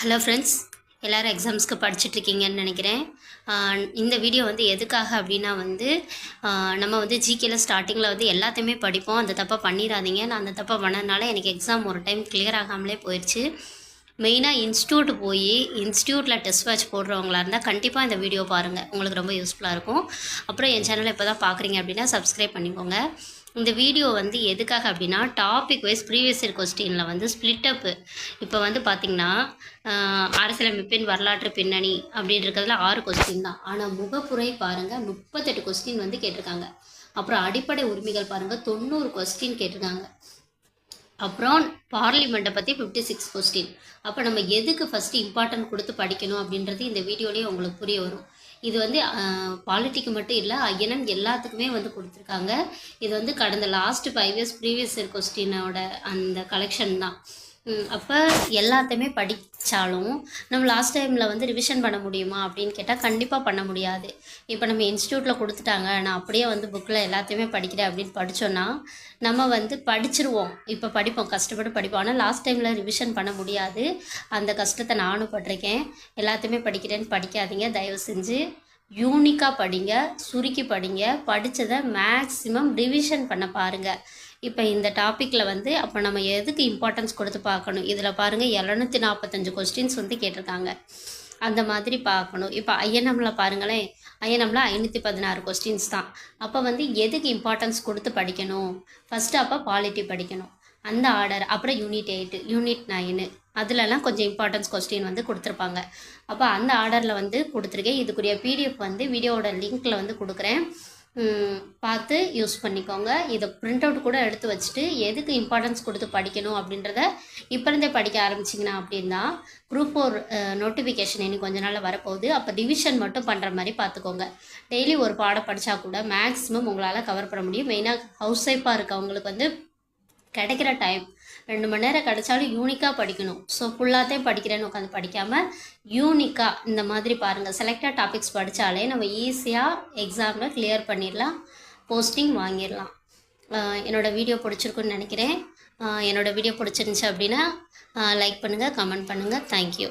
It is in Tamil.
ஹலோ ஃப்ரெண்ட்ஸ் எல்லோரும் எக்ஸாம்ஸ்க்கு படிச்சுட்ருக்கீங்கன்னு நினைக்கிறேன். இந்த வீடியோ வந்து எதுக்காக அப்படின்னா வந்து நம்ம வந்து ஜிகேல ஸ்டார்டிங்கில் வந்து எல்லாத்தையுமே படிப்போம். அந்த தப்பாக பண்ணிடாதீங்க. நான் அந்த தப்பாக பண்ணதுனால எனக்கு எக்ஸாம் ஒரு டைம் கிளியர் ஆகாமலே போயிடுச்சு மெயினாக இன்ஸ்டியூட் போய் இன்ஸ்டியூட்டில் டெஸ்ட் வாட்ச் போடுறவங்களா இருந்தால் கண்டிப்பாக இந்த வீடியோ பாருங்கள் உங்களுக்கு ரொம்ப யூஸ்ஃபுல்லாக இருக்கும். அப்புறம் என் சேனலை இப்போ தான் பார்க்குறீங்க அப்படின்னா சப்ஸ்கிரைப் பண்ணிக்கோங்க. இந்த வீடியோ வந்து எதுக்காக அப்படின்னா டாபிக் வைஸ் ப்ரீவியஸ் இயர் கொஸ்டினில் வந்து ஸ்ப்ளிட் அப்பு இப்போ வந்து பார்த்திங்கன்னா அரசியலமைப்பின் வரலாற்று பின்னணி அப்படின்றதுல ஆறு கொஸ்டின் தான். ஆனால் முகப்புரை பாருங்கள் முப்பத்தெட்டு கொஸ்டின் வந்து கேட்டிருக்காங்க. அப்புறம் அடிப்படை உரிமைகள் பாருங்கள் தொண்ணூறு கொஸ்டின் கேட்டிருக்காங்க. அப்புறம் பார்லிமெண்ட்டை பற்றி ஃபிஃப்டி சிக்ஸ் கொஸ்டின் அப்போ நம்ம எதுக்கு ஃபஸ்ட்டு இம்பார்ட்டன்ட் கொடுத்து படிக்கணும் அப்படின்றது இந்த வீடியோலேயே உங்களுக்கு புரிய வரும். இது வந்து பாலிட்டிக்கு மட்டும் இல்லை ஐயனம் எல்லாத்துக்குமே வந்து கொடுத்துருக்காங்க. இது வந்து கடந்த last five years previous year கொஸ்டினோட அந்த கலெக்ஷன் தான். அப்போ எல்லாத்தையுமே படித்தாலும் நம்ம லாஸ்ட் டைமில் வந்து ரிவிஷன் பண்ண முடியுமா அப்படின்னு கேட்டால் கண்டிப்பாக பண்ண முடியாது. இப்போ நம்ம இன்ஸ்டியூட்டில் கொடுத்துட்டாங்க நான் அப்படியே வந்து புக்கில் எல்லாத்தையுமே படிக்கிறேன் அப்படின்னு படித்தோன்னா நம்ம வந்து படிச்சிருவோம். இப்போ படிப்போம் கஷ்டப்பட்டு படிப்போம். ஆனால் லாஸ்ட் டைமில் ரிவிஷன் பண்ண முடியாது. அந்த கஷ்டத்தை நானும் பட்டிருக்கேன். எல்லாத்தையுமே படிக்கிறேன்னு படிக்காதீங்க. தயவு செஞ்சு யூனிக்காக படிங்க சுருக்கி படிங்க படித்ததை மேக்ஸிமம் ரிவிஷன் பண்ண பாருங்கள் இப்போ இந்த டாப்பிக்கில் வந்து அப்போ நம்ம எதுக்கு இம்பார்ட்டன்ஸ் கொடுத்து பார்க்கணும்? இதில் பாருங்கள் எழுநூற்றி நாற்பத்தஞ்சு கொஸ்டின்ஸ் வந்து கேட்டிருக்காங்க. அந்த மாதிரி பார்க்கணும். இப்போ ஐஎன்எம்ல பாருங்களேன் ஐஎன்எம்ல ஐநூற்றி பதினாறு கொஸ்டின்ஸ் தான். அப்போ வந்து எதுக்கு இம்பார்ட்டன்ஸ் கொடுத்து படிக்கணும்? ஃபஸ்ட்டு அப்போ பாலிட்டி படிக்கணும். அந்த ஆர்டர் அப்புறம் யூனிட் எயிட்டு யூனிட் நைனு அதுலலாம் கொஞ்சம் இம்பார்ட்டன்ஸ் கொஸ்டின் வந்து கொடுத்துருப்பாங்க. அப்போ அந்த ஆர்டரில் வந்து கொடுத்துருக்கேன். இதுக்குரிய பிடிஎஃப் வந்து வீடியோவோட லிங்க்கில் வந்து கொடுக்குறேன். பார்த்து யூஸ் பண்ணிக்கோங்க. இதை ப்ரிண்ட் அவுட் கூட எடுத்து வச்சுட்டு எதுக்கு இம்பார்ட்டன்ஸ் கொடுத்து படிக்கணும் அப்படின்றத இப்போ இருந்தே படிக்க ஆரம்பிச்சிங்கன்னா அப்படின்னா குரூப் ஃபோர் நோட்டிஃபிகேஷன் இன்னும் கொஞ்ச நாளில் வரப்போகுது. அப்போ டிவிஷன் மட்டும் பண்ணுற மாதிரி பார்த்துக்கோங்க. டெய்லி ஒரு பாடம் படித்தா கூட மேக்ஸிமம் உங்களால் கவர் பண்ண முடியும். மெயினாக ஹவுஸ் ஒய்ஃபாக இருக்கவங்களுக்கு வந்து கிடைக்கிற டைம் ரெண்டு மணி நேரம் கிடைச்சாலும் யூனிக்காக படிக்கணும். ஸோ ஃபுல்லாத்தையும் படிக்கிறேன்னு உட்காந்து படிக்காமல் யூனிக்காக இந்த மாதிரி பாருங்கள் செலக்டட் டாபிக்ஸ் படித்தாலே நம்ம ஈஸியாக எக்ஸாமில் கிளியர் பண்ணிடலாம். போஸ்டிங் வாங்கிடலாம். என்னோடய வீடியோ பிடிச்சிருக்குன்னு நினைக்கிறேன். என்னோடய வீடியோ பிடிச்சிருந்துச்சி அப்படின்னா லைக் பண்ணுங்கள் கமெண்ட் பண்ணுங்கள் தேங்க்யூ